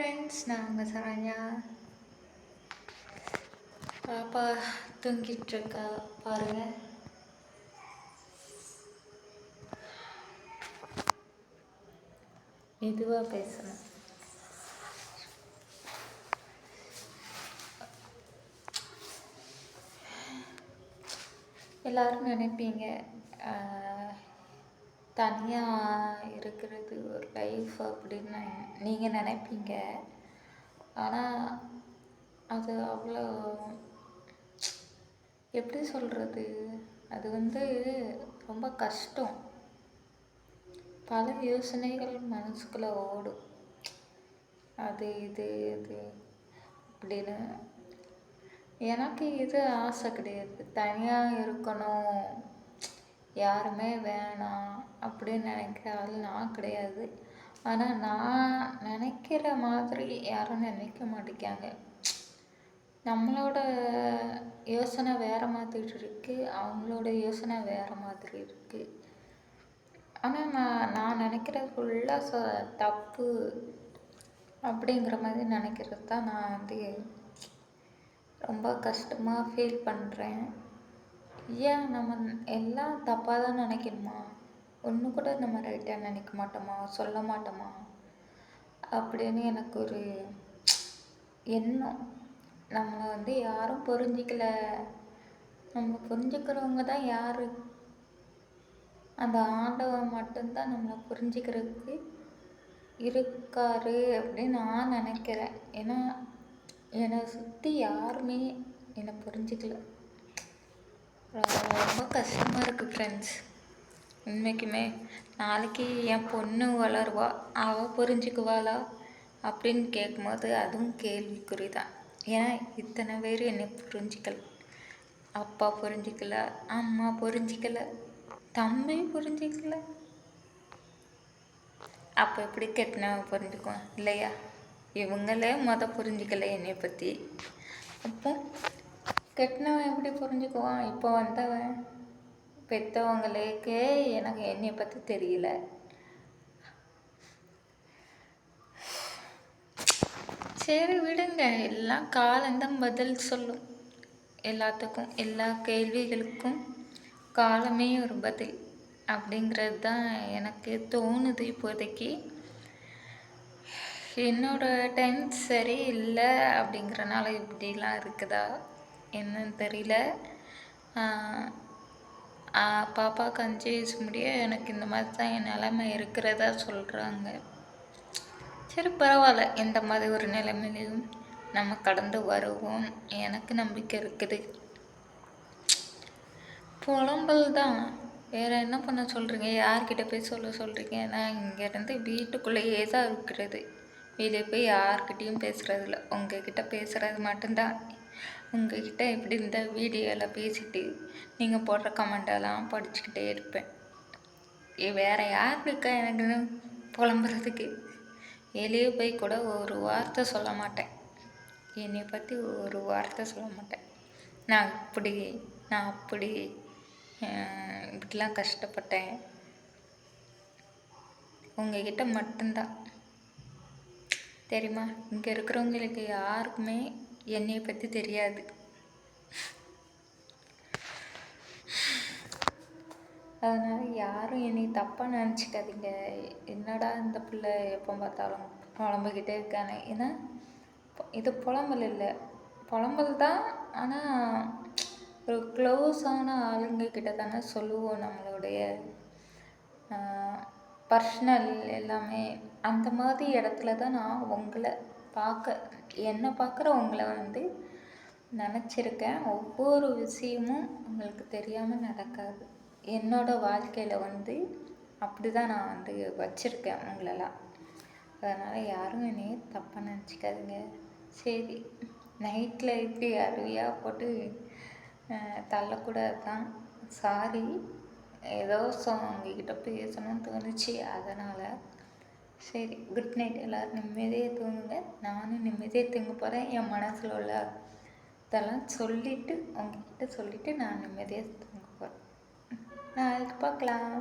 Friends நாங்கள் சரண்யா பாப்பா தூங்கிட்டுருக்கா பாருங்கள் மெதுவாக பேசணும் எல்லாரும் நினைப்பீங்க தனியாக இருக்கிறது ஒரு லைஃப் அப்படின்னு நீங்கள் நினைப்பீங்க. ஆனால் அது அவ்வளோ எப்படி சொல்கிறது அது வந்து ரொம்ப கஷ்டம். பல யோசனைகள் மனசுக்குள்ளே ஓடும். அது இது இது அப்படின்னு. எனக்கு இது ஆசை கிடையாது. தனியாக இருக்கணும். யாருமே வேணாம் அப்படின்னு நினைக்கிற ஆள் நான் கிடையாது. ஆனால் நான் நினைக்கிற மாதிரி யாரும் நினைக்க மாட்டேங்காங்க நம்மளோட யோசனை வேறு மாதிரி இருக்குது அவங்களோட யோசனை வேறு மாதிரி இருக்குது ஆனால் நான் நான் நினைக்கிறது ஃபுல்லாக ச தப்பு அப்படிங்கிற மாதிரி நினைக்கிறது தான் நான் வந்து ரொம்ப கஷ்டமாக ஃபீல் பண்ணுறேன் ஏன் நம்ம எல்லாம் தப்பாக தான் நினைக்கணுமா? ஒன்று கூட நம்ம ரைட்டாக நினைக்க மாட்டோமா? சொல்ல மாட்டோமா? அப்படின்னு எனக்கு ஒரு எண்ணம். நம்மளை வந்து யாரும் புரிஞ்சிக்கல. நம்ம புரிஞ்சுக்கிறவங்க தான் யார்? அந்த ஆண்டவன் மட்டும்தான் நம்மளை புரிஞ்சுக்கிறதுக்கு இருக்காரு அப்படின்னு நான் நினைக்கிறேன். ஏன்னா என்னை சுற்றி யாருமே என்னை புரிஞ்சுக்கல. ரொம்ப கஷ்டமாக இருக்குது ஃப்ரெண்ட்ஸ் உண்மைக்குமே நாளைக்கு என் பொண்ணு வளருவா அவள் புரிஞ்சுக்குவாளா அப்படின்னு கேட்கும்போது அதுவும் கேள்விக்குறி தான் ஏன்னா இத்தனை பேர் என்னை புரிஞ்சிக்கல. அப்பா புரிஞ்சிக்கல அம்மா புரிஞ்சிக்கல தம்பி புரிஞ்சிக்கல. அப்போ எப்படி கெட்டினவன் புரிஞ்சுக்குவான் இல்லையா? இவங்களே மொதல் புரிஞ்சிக்கல என்னை பற்றி அப்போ கெட்டினவன் எப்படி புரிஞ்சுக்குவான்? இப்போ வந்தவன். பெற்றவங்களுக்கே எனக்கு என்னை பற்றி தெரியல. சரி விடுங்க. எல்லாம் காலந்தான் பதில் சொல்லும். எல்லாத்துக்கும் எல்லா கேள்விகளுக்கும் காலமே ஒரு பதில் அப்படிங்கிறது தான் எனக்கு தோணுது இப்போதைக்கு. என்னோடய டைம் சரி இல்லை அப்படிங்கிறனால இப்படிலாம் இருக்குதா? என்னன்னு தெரியல. பாப்பாவுக்கு அஞ்சு வயசு முடிய எனக்கு இந்த மாதிரி தான் என் நிலமை இருக்கிறதா சொல்கிறாங்க சரி பரவாயில்ல. இந்த மாதிரி ஒரு நிலைமையிலையும் நம்ம கடந்து வருவோம். எனக்கு நம்பிக்கை இருக்குது. புலம்பல் தான். வேறு என்ன பண்ண சொல்கிறீங்க யார்கிட்ட போய் சொல்ல சொல்கிறீங்க நான் இங்கேருந்து வீட்டுக்குள்ளேயே தான் இருக்கிறது. வெளியே போய் யார்கிட்டேயும் பேசுகிறதில்ல உங்ககிட்ட பேசுகிறது மட்டும்தான். உங்ககிட்ட இப்படி இந்த வீடியோவில் பேசிட்டு நீங்கள் போடுற கமெண்டெல்லாம் படிச்சுக்கிட்டே இருப்பேன். வேறு யார் இருக்கா எனக்கு புலம்புறதுக்கு? வெளியே போய் கூட ஒரு வார்த்தை சொல்ல மாட்டேன். என்னை பற்றி ஒரு வார்த்தை சொல்ல மாட்டேன். நான் இப்படி நான் அப்படி இப்படிலாம் கஷ்டப்பட்டேன். உங்ககிட்ட மட்டும்தான். தெரியுமா? இங்கே இருக்கிறவங்களுக்கு யாருக்குமே என்னையை பற்றி தெரியாது. அதனால் யாரும் என்னை தப்பாக நினச்சிக்காதீங்க. என்னடா இந்த பிள்ளை எப்போ பார்த்தாலும் புலம்பிக்கிட்டே இருக்கானே. ஏன்னா இது புலம்பல் இல்லை. புலம்பல் தான் ஆனால் ஒரு க்ளோஸான ஆளுங்க கிட்ட தானே சொல்லுவோம் நம்மளுடைய பர்ஸ்னல் எல்லாமே. அந்த மாதிரி இடத்துல தான் நான் உங்களை பார்க்க என்னை பார்க்குற உங்களை வந்து நினச்சிருக்கேன். ஒவ்வொரு விஷயமும் உங்களுக்கு தெரியாமல் நடக்காது. என்னோடய வாழ்க்கையில் வந்து அப்படி தான் நான் வந்து வச்சுருக்கேன் உங்களெல்லாம். அதனால் யாரும் என்னையே தப்பாக நினச்சிக்காதுங்க. சரி நைட்டில் இப்படி அருவியாக போட்டு தள்ளக்கூடாது தான் சாரி ஏதோ சொ உங்ககிட்ட பேசணும்னு தோணுச்சு. அதனால் சரி குட் நைட் எல்லோரும். நிம்மதியாக தூங்குங்க. நானும் நிம்மதியாக தூங்க போகிறேன் என் மனசில் உள்ள இதெல்லாம் சொல்லிவிட்டு உங்ககிட்ட சொல்லிவிட்டு நான் நிம்மதியாக தூங்க போகிறேன் நாளைக்கு பார்க்கலாம்.